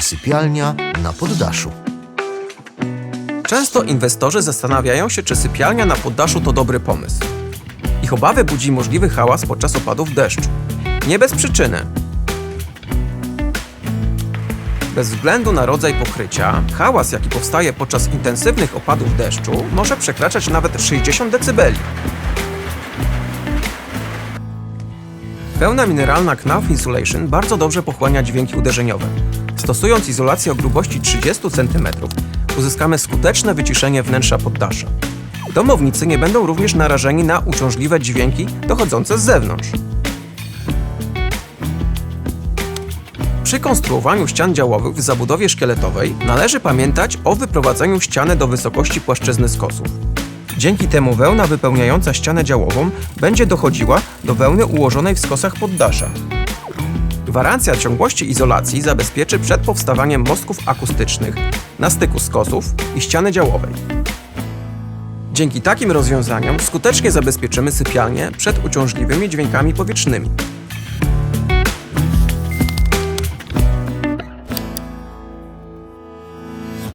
sypialnia na poddaszu. Często inwestorzy zastanawiają się, czy sypialnia na poddaszu to dobry pomysł. Ich obawy budzi możliwy hałas podczas opadów deszczu. Nie bez przyczyny. Bez względu na rodzaj pokrycia, hałas, jaki powstaje podczas intensywnych opadów deszczu, może przekraczać nawet 60 dB. Wełna mineralna Knauf Insulation bardzo dobrze pochłania dźwięki uderzeniowe. Stosując izolację o grubości 30 cm, uzyskamy skuteczne wyciszenie wnętrza poddasza. Domownicy nie będą również narażeni na uciążliwe dźwięki dochodzące z zewnątrz. Przy konstruowaniu ścian działowych w zabudowie szkieletowej należy pamiętać o wyprowadzeniu ściany do wysokości płaszczyzny skosów. Dzięki temu wełna wypełniająca ścianę działową będzie dochodziła do wełny ułożonej w skosach poddasza. Gwarancja ciągłości izolacji zabezpieczy przed powstawaniem mostków akustycznych na styku skosów i ściany działowej. Dzięki takim rozwiązaniom skutecznie zabezpieczymy sypialnię przed uciążliwymi dźwiękami powietrznymi.